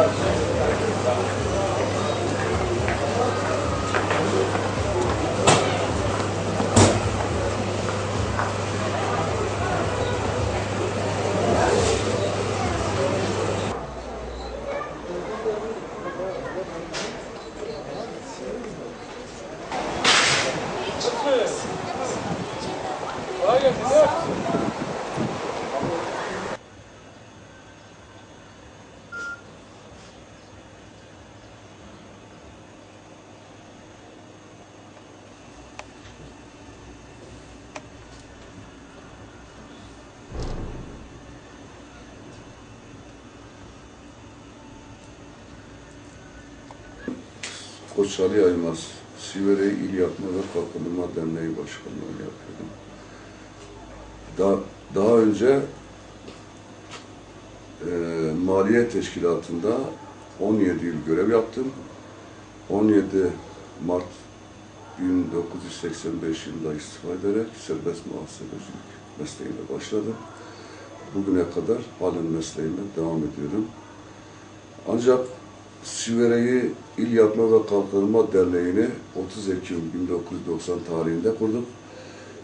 Obrigado. Koç Ali Aymaz, Sivere İl Yapma ve Kalkınma Derneği Başkanlığı yapıyordum. Daha, daha önce e, Maliye Teşkilatı'nda 17 yıl görev yaptım. 17 Mart 1985 yılında istifa ederek serbest muhasebecilik mesleğine başladım. Bugüne kadar halen mesleğime devam ediyorum. Ancak Sivere'yi İl Yapma ve Kalkınma Derneği'ni 30 Ekim 1990 tarihinde kurduk.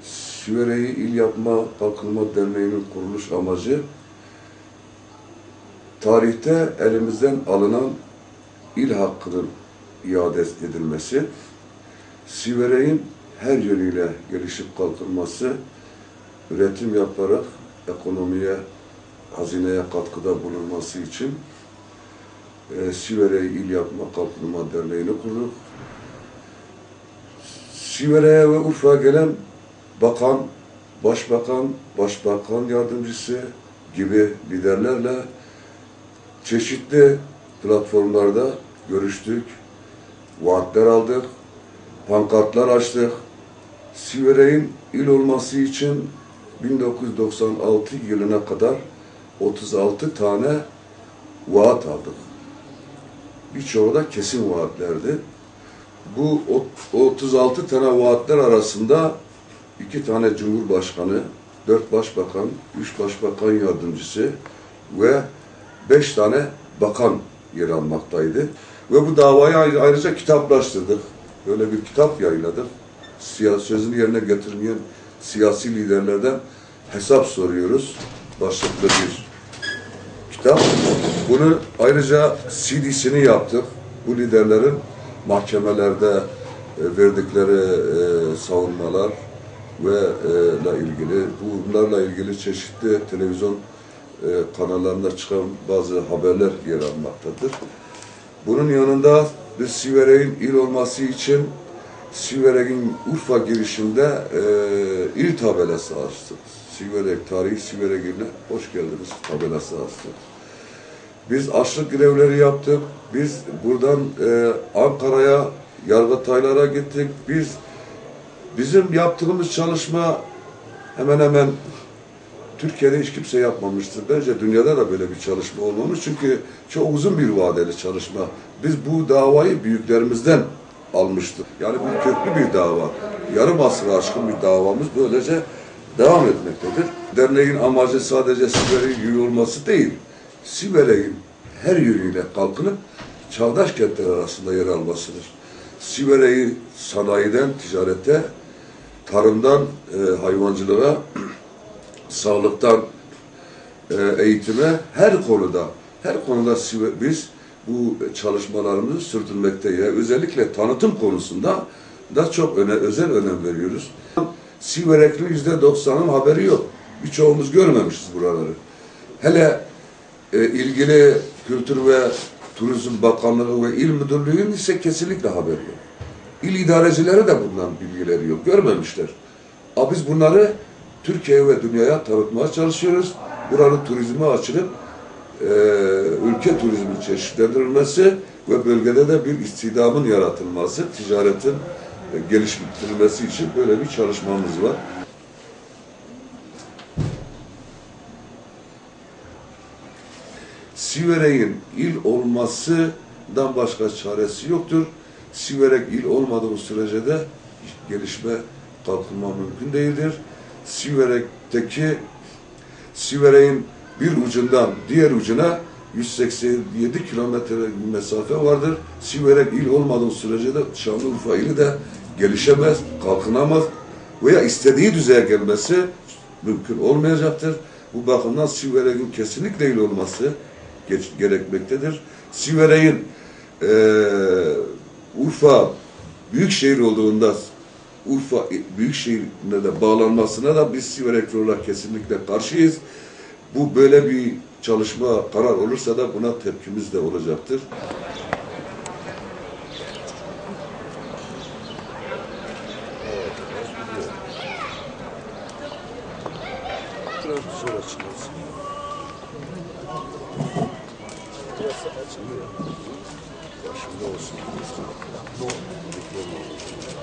Sivere'yi İl Yapma Kalkınma Derneği'nin kuruluş amacı tarihte elimizden alınan il hakkının iade edilmesi, Sivere'nin her yönüyle gelişip kalkınması, üretim yaparak ekonomiye, hazineye katkıda bulunması için e, Sivere İl Yapma Kalkınma Derneği'ni kurduk. Sivere'ye ve Urfa'ya gelen bakan, başbakan, başbakan yardımcısı gibi liderlerle çeşitli platformlarda görüştük, vaatler aldık, pankartlar açtık. Sivere'nin il olması için 1996 yılına kadar 36 tane vaat aldık. Birçoğu da kesin vaatlerdi. Bu ot- 36 tane vaatler arasında iki tane cumhurbaşkanı, dört başbakan, üç başbakan yardımcısı ve beş tane bakan yer almaktaydı. Ve bu davayı ayrı- ayrıca kitaplaştırdık. Böyle bir kitap yayınladık. Siyasi sözünü yerine getirmeyen siyasi liderlerden hesap soruyoruz. Başlıklı bir kitap. Bunu ayrıca CD'sini yaptık. Bu liderlerin mahkemelerde e, verdikleri e, savunmalar ve e, ile ilgili bunlarla ilgili çeşitli televizyon kanallarında çıkan bazı haberler yer almaktadır. Bunun yanında biz Siverek'in il olması için Siverek'in Urfa girişinde e, il tabelası açtık. Siverek, tarihi Siverek iline hoş geldiniz tabelası açtık. Biz açlık grevleri yaptık. Biz buradan e, Ankara'ya, Yargıtaylara gittik. Biz bizim yaptığımız çalışma hemen hemen Türkiye'de hiç kimse yapmamıştır. Bence dünyada da böyle bir çalışma olmamış. Çünkü çok uzun bir vadeli çalışma. Biz bu davayı büyüklerimizden almıştık. Yani bu köklü bir dava. Yarım asrı aşkın bir davamız böylece devam etmektedir. Derneğin amacı sadece Siver'in yürü olması değil. Siver'in her yönüyle kalkınıp çağdaş kentler arasında yer almasıdır. Sivere'yi sanayiden, ticarete, tarımdan e, hayvancılığa, sağlıktan e, eğitime her konuda, her konuda biz bu çalışmalarımızı sürdürmekteyiz. Özellikle tanıtım konusunda da çok öne, özel önem veriyoruz. Siverekli yüzde doksanın haberi yok. Birçoğumuz görmemişiz buraları. Hele e, ilgili Kültür ve Turizm Bakanlığı ve İl Müdürlüğü'nün ise kesinlikle haberi yok. İl idarecileri de bundan bilgileri yok, görmemişler. Ama biz bunları Türkiye ve dünyaya tanıtmaya çalışıyoruz. Buranın turizme açılıp e, ülke turizmi çeşitlendirilmesi ve bölgede de bir istihdamın yaratılması, ticaretin e, geliştirilmesi için böyle bir çalışmamız var. Siverek'in il olmasından başka çaresi yoktur. Siverek il olmadığı sürece de gelişme, kalkınma mümkün değildir. Siverek'teki Siverek'in bir ucundan diğer ucuna 187 kilometre mesafe vardır. Siverek il olmadığı sürece de Şanlıurfa ili de gelişemez, kalkınamaz veya istediği düzeye gelmesi mümkün olmayacaktır. Bu bakımdan Siverek'in kesinlikle il olması geç, gerekmektedir. Siverek'in eee Urfa büyük şehir olduğunda Urfa büyük şehrine de bağlanmasına da biz Siverekli olarak kesinlikle karşıyız. Bu böyle bir çalışma karar olursa da buna tepkimiz de olacaktır. Biraz açılması. Ваши голосы. Но рекламу.